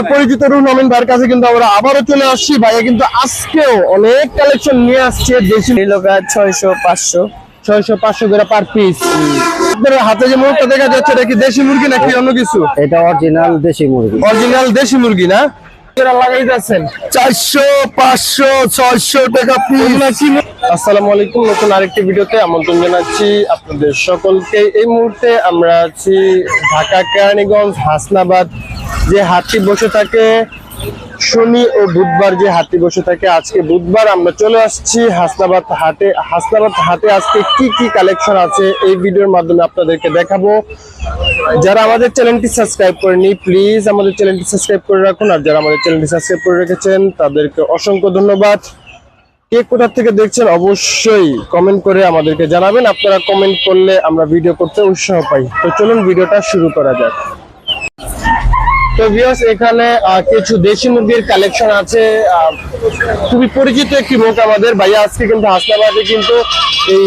আমার পরিচিত রুহুল আমিন ভাইয়ের কাছে কিন্তু আমরা আবারও চলে আসছি। ভাইয়া কিন্তু আজকেও অনেক কালেকশন নিয়ে আসছে দেশি লোকা ছয়শো পাঁচশো। ছয়শো পাঁচশো করে পার পিস আপনার হাতে যে মুরগিটা দেখা যাচ্ছে এটা কি দেশি মুরগি নাকি অন্য কিছু? এটা অরিজিনাল দেশি মুরগি। অরিজিনাল দেশি মুরগি না? এরা লাগাই যাচ্ছেন চারশো পাঁচশো ছয়শো টাকা আসসালামু আলাইকুম নতুন আরেকটি ভিডিওতে আমন্ত্রণ জানাচ্ছি আপনাদের সকলকে। এই মুহূর্তে আমরা আছি ঢাকা কেরানীগঞ্জ হাসনাবাদ। যে হাতি বসে থাকে শনি ও বুধবার যে হাতি বসে থাকে, আজকে বুধবার আমরা চলে আসছি হাসনাবাদ হাটে। হাসনাবাদ হাটে আজকে কি কি কালেকশন আছে এই ভিডিওর মাধ্যমে আপনাদেরকে দেখাবো। যারা আমাদের চ্যানেলটি সাবস্ক্রাইব করেনি প্লিজ আমাদের চ্যানেলটি সাবস্ক্রাইব করে রাখুন। আর যারা আমাদের চ্যানেলটি সাবস্ক্রাইব করে রেখেছেন, তাদেরকে অসংখ্য ধন্যবাদ। কে কোথা থেকে দেখছেন, অবশ্যই কমেন্ট করে আমাদেরকে জানাবেন। আপনারা কমেন্ট করলে আমরা ভিডিও করতে উৎসাহ পাই। তো চলুন ভিডিওটা শুরু করা যাক। তো ভিউয়ার্স এখানে কিছু দেশি মুরগির কালেকশন আছে। খুবই পরিচিত একটি মুখ আমাদের। ভাইয়া আজকে কিন্তু হাসনাবাদে কিন্তু এই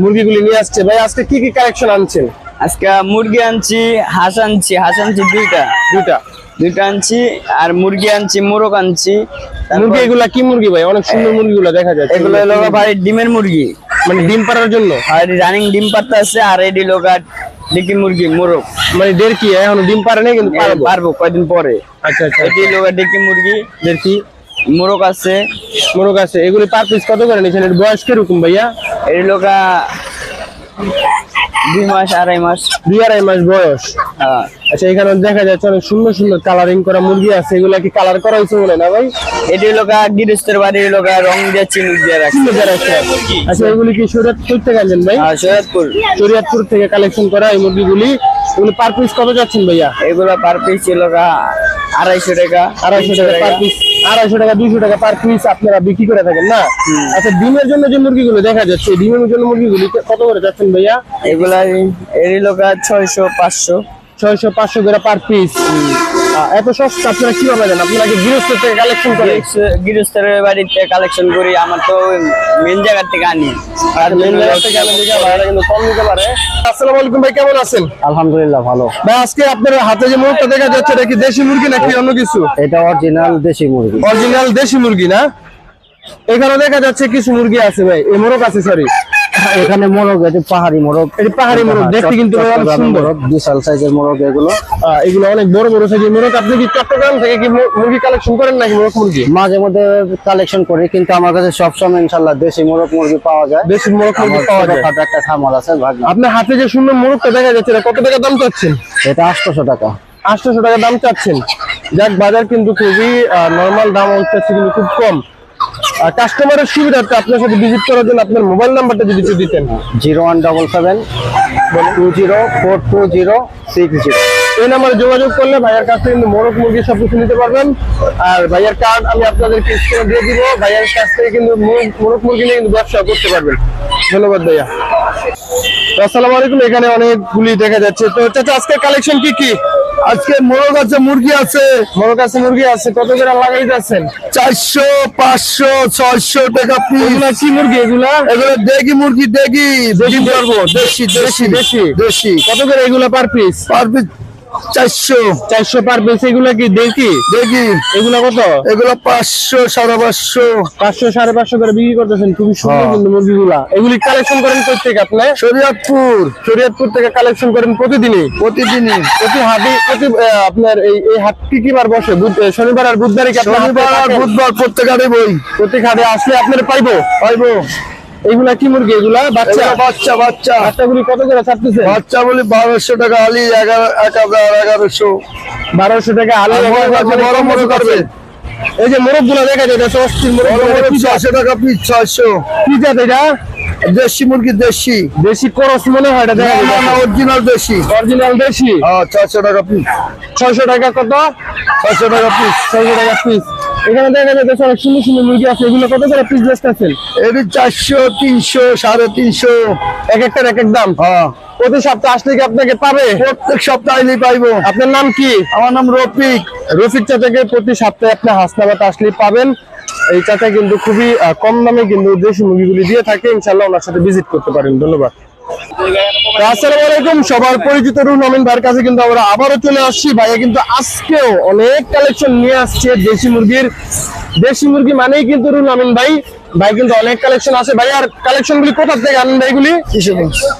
মুরগিগুলি নিয়ে আসছে। ভাই আজকে কি কি কালেকশন আনছেন? আজকে মুরগি আনছি হাঁস আনছি হাঁস আনছি দুইটা। দুইটা? দুইটা আনছি আর মুরগি আনছি মোরগ আনছি। মুরগি এগুলা কি মুরগি ভাই? অনেক সুন্দর মুরগিগুলো দেখা যাচ্ছে। এগুলো হলো ভাই ডিমের মুরগি। মানে ডিম পাড়ার জন্য? আর রানিং ডিম পাত্তা আছে আর এডি লোকা ডিকি মুরগি মোরগ। মানে দেড় কি এখন ডিম পারে নাই কিন্তু পারব। কয়দিন পরে। আচ্ছা আচ্ছা। এটি ডিকি মুরগি দেড় কি? মোরগ আছে। মোরগ আছে। এগুলি পার পিস কত করে নিয়েছেন এর বয়স কীরকম ভাইয়া? এডি লোকা দুই মাস আড়াই মাস। দুই আড়াই মাস বয়স। হ্যাঁ। আচ্ছা এখানে দেখা যাচ্ছে অনেক সুন্দর সুন্দর কালারিং করা মুরগি আছে। এগুলা কি কালার করা হয়েছে বলে না ভাই? এডি লোকা গিরিস্তের বাড়ির লোকা রং দিয়ে চিনি দিয়ে রাখছে আচ্ছা এগুলি কি শরীয়তপুর থেকে আনছেন ভাই? আর সৈয়দপুর শরীয়তপুর থেকে কালেকশন করা এই মুরগিগুলি। এগুলি পার পিস কত যাচ্ছেন ভাইয়া? এগুলো পার পিস ছিল আড়াইশো টাকা আড়াইশো টাকা পার পিস আড়াইশো টাকা দুইশো টাকা পার পিস আপনারা বিক্রি করে থাকেন না? আচ্ছা ডিমের জন্য যে মুরগিগুলো দেখা যাচ্ছে ডিমের জন্য মুরগিগুলি কত করে যাচ্ছেন ভাইয়া? এগুলা এরই লোকা ছয়শো পাঁচশো। ছয়শো পাঁচশো করে পার পিস এত সস্তা আপনারা কীভাবে দেন? আপনারা কি গৃহস্থ থেকে কালেকশন করেন? গৃহস্থের বাড়িতে কালেকশন করি আমার তো মেন জায়গার থেকে আনি। আর মেন জায়গা থেকে ভাইরা কিন্তু কম নিতে পারে। আসসালামু আলাইকুম ভাই কেমন আছেন? আলহামদুলিল্লাহ ভালো। ভাই আজকে আপনার হাতে যে মুরগটা দেখা যাচ্ছে এটা কি দেশি মুরগি নাকি অন্য কিছু? এটা অরিজিনাল দেশি মুরগি। অরিজিনাল দেশি মুরগি না? এখানে দেখা যাচ্ছে কিছু মুরগি আছে ভাই এই মোরগ আছে সরি এখানে মোরগ এটা পাহাড়ি মোরগ। এটি পাহাড়ি মোরগ দেখতে কিন্তু অনেক সুন্দর। বিশাল সাইজের মোরগ এগুলো। এগুলো অনেক বড় বড় সাইজের মোরগ। আপনি কি চট্টগ্রাম থেকে কি মুরগি কালেকশন করেন নাকি মোরগ মুরগি? মাঝে মধ্যে কালেকশন করি কিন্তু আমার কাছে সবসময় ইনশাল্লাহ দেশি মোরগ মুরগি পাওয়া যায়। দেশি মোরগ মুরগি পাওয়া যায়। ছোটখাটো একটা খামার আছে ভাগনা। আপনার হাতে যে সুন্দর মোরগটা দেখা যাচ্ছে এটা কত টাকা দাম চাচ্ছেন? এটা আটশোশো টাকা। আটশোশো টাকা দাম চাচ্ছেন। যাক বাজার কিন্তু খুবই নর্মাল দাম হচ্ছে কিন্তু খুব কম। কাস্টমারের সুবিধার্থে আপনার সাথে ভিজিট করার জন্য আপনার মোবাইল নাম্বারটা যদি একটু দিতেন। Zero one double seven two zero four two zero six zero. এই নাম্বারে যোগাযোগ করলে ভাইয়ার কাছ থেকে কিন্তু মোরগ মুরগি সব কিছু নিতে পারবেন। আর ভাইয়ার কার্ড আমি আপনাদেরকে স্ক্রিনে দিয়ে দিব। ভাইয়ার কাছ থেকে কিন্তু মোরগ- মোরগ নিয়ে কিন্তু ব্যবসা করতে পারবেন। ধন্যবাদ ভাইয়া। আসসালামু আলাইকুম। এখানে অনেকগুলি দেখা যাচ্ছে। তো চাচা আজকে কালেকশন কি কি? আজকে মোরগ আছে মুরগি আছে। মোরগ আছে মুরগি আছে। কত করে লাগাই যাচ্ছেন চারশো পাঁচশো ছয়শো টাকা পিস কি মুরগি এগুলা? এগুলো দেগি মুরগি দেগি। দেশি দেশি দেশি দেশি কত করে এগুলা পার পিস পার পিস চারশো। চারশো পার পিস এগুলা কি দেখি? দেগি এগুলা কত? এগুলো পাঁচশো সাড়ে পাঁচশো। পাঁচশো সাড়ে পাঁচশো করে বিক্রি করতেছেন। খুবই সুন্দর হ্যাঁ। কিন্তু মুরগিগুলা। এগুলি কালেকশন করেন আপনি? শরীয়তপুর। শরীয়তপুর থেকে কালেকশন করেন প্রতিদিনই? প্রতিদিনই। প্রতি হাটে প্রতি আপনার এই এই হাট কি কি বার বসে? শনিবার আর কি শনিবার আর? বুধবার প্রত্যেকারে বই। প্রতি হাটে আসলে আপনার পাইবো? পাইবো। এইগুলা কি মুরগি? এগুলা বাচ্চা? বাচ্চা বাচ্চা। বাচ্চাগুলি কত করে ছাড়তেছে? বাচ্চা বলি বারোশো টাকা আলি এগারো এক হাজার এগারোশো। বারোশো টাকা আলু বড় মোরগ আছে। এই যে মোরগগুলো দেখা যায় অস্থির মোরগ ছয়শো টাকা পিস ছয়শো। কি জাত এটা? দেশি মুরগি দেশি। দেশি করস মনে হয় এটা দেখা যায়। অরিজিনাল দেশি। অরিজিনাল দেশি? হ্যাঁ ছয়শো টাকা পিস। ছয়শো টাকা কত? ছয়শো টাকা পিস। ছয়শো টাকা পিস। এখানে দেখা যাচ্ছে অনেক সুন্দর সুন্দর মুরগি আছে। এগুলো কত করে পিস বেচতেছেন এটি চারশো তিনশো সাড়ে তিনশো। এক একটার এক এক দাম? হ্যাঁ। প্রতি সপ্তাহে আসলে কি আপনাকে পাবে? প্রত্যেক সপ্তাহে পাইবো। আপনার নাম কি? আমার নাম রফিক। রফিক চাচাকে প্রতি সপ্তাহে আপনি হাসনাবাদ আসলে পাবেন। এই চাচা কিন্তু খুবই কম দামে কিন্তু দেশি মুরগিগুলি দিয়ে থাকে। ইনশাল্লাহ ওনার সাথে ভিজিট করতে পারেন। ধন্যবাদ। আসসালামু আলাইকুম সবার পরিচিত রুল আমিন ভাইয়ের কাছে কিন্তু আমরা আবারও চলে আসছি। ভাইয়া কিন্তু আজকেও অনেক কালেকশন নিয়ে আসছে দেশি মুরগির। দেশি মুরগি মানেই কিন্তু রুল আমিন ভাই ভাই কিন্তু অনেক কালেকশন আছে। ভাই আর কালেকশন গুলি কোথা থেকে আনেন ভাই এগুলি?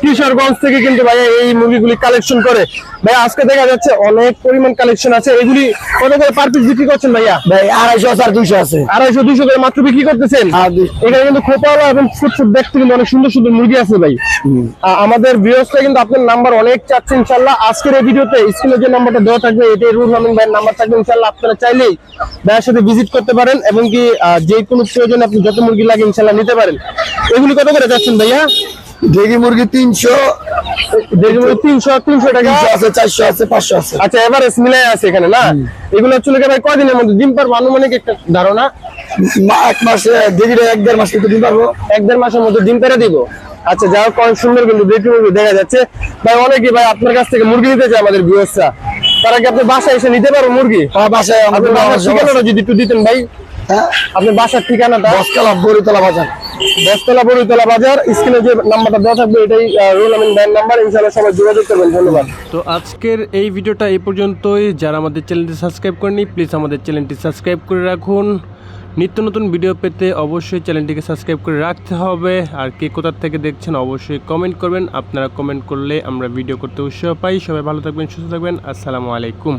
কিশোরগঞ্জ। থেকে কিন্তু ভাইয়া এই মুরগিগুলি কালেকশন করে। ভাই আজকে দেখা যাচ্ছে অনেক পরিমাণ কালেকশন আছে। এগুলি কত করে পার পিস বিক্রি করছেন ভাইয়া? ভাই আড়াইশো আর দুইশো আছে। আড়াইশো দুইশো করে মাত্র বিক্রি করতেছেন? এখানে কিন্তু খোপাওয়ালা এবং ফুট ফুট দেখতে কিন্তু অনেক সুন্দর সুন্দর মুরগি আছে ভাই। আমাদের ভিউয়ার্সরা কিন্তু আপনার নাম্বার অনেক চাচ্ছে ইনশাল্লাহ আজকের এই ভিডিওতে স্ক্রিনে যে নাম্বারটা দেওয়া থাকবে এটাই রুল আমিন ভাইয়ের নাম্বার থাকবে ইনশাল্লাহ আপনারা চাইলেই ভাইয়ের সাথে ভিজিট করতে পারেন এবং কি যে কোনো প্রয়োজনে আপনি যত মুরগি লাগে ইনশাল্লাহ নিতে পারেন? এগুলি কত করে যাচ্ছেন ভাইয়া? ডেগি মুরগি তিনশো। দেখি তিনশো তিনশো টাকা? আছে চারশো আছে পাঁচশো আছে। আচ্ছা এভারেজ মিলাই আছে এখানে না? এগুলো হচ্ছে ভাই কয়দিনের মধ্যে? ডিম পারব আনুমানিক একটা ধারণা? এক মাসে ডেগিটা এক দেড় মাস কিন্তু দিন পারব। এক দেড় মাসের মধ্যে ডিম পেরে দিব। আচ্ছা যা হোক অনেক সুন্দর কিন্তু দেখি মুরগি দেখা যাচ্ছে। ভাই অনেকে ভাই আপনার কাছ থেকে মুরগি নিতে চায় আমাদের ভিউয়ার্সরা তারা কি আপনি বাসায় এসে নিতে পারো মুরগি? আমার বাসায় আমাদের ঠিকানাটা যদি একটু দিতেন ভাই। হ্যাঁ আপনার বাসার ঠিকানাটা দশতলা বরিতলা বাজার। দশতলা বড়িতলা বাজার স্ক্রিনে যে নাম্বারটা দেওয়া থাকবে এটাই রুল আমিন ব্যান্ড নাম্বার। ইনশাআল্লাহ সবাই যোগাযোগ করবেন। ধন্যবাদ। তো আজকের এই ভিডিওটা এই পর্যন্তই। যারা আমাদের চ্যানেলটি সাবস্ক্রাইব করেনি প্লিজ আমাদের চ্যানেলটি সাবস্ক্রাইব করে রাখুন। নিত্য নতুন ভিডিও পেতে অবশ্যই চ্যানেলটিকে সাবস্ক্রাইব করে রাখতে হবে। আর কে কোথা থেকে দেখছেন অবশ্যই কমেন্ট করবেন। আপনারা কমেন্ট করলে আমরা ভিডিও করতে উৎসাহ পাই। সবাই ভালো থাকবেন সুস্থ থাকবেন। আসসালামু আলাইকুম।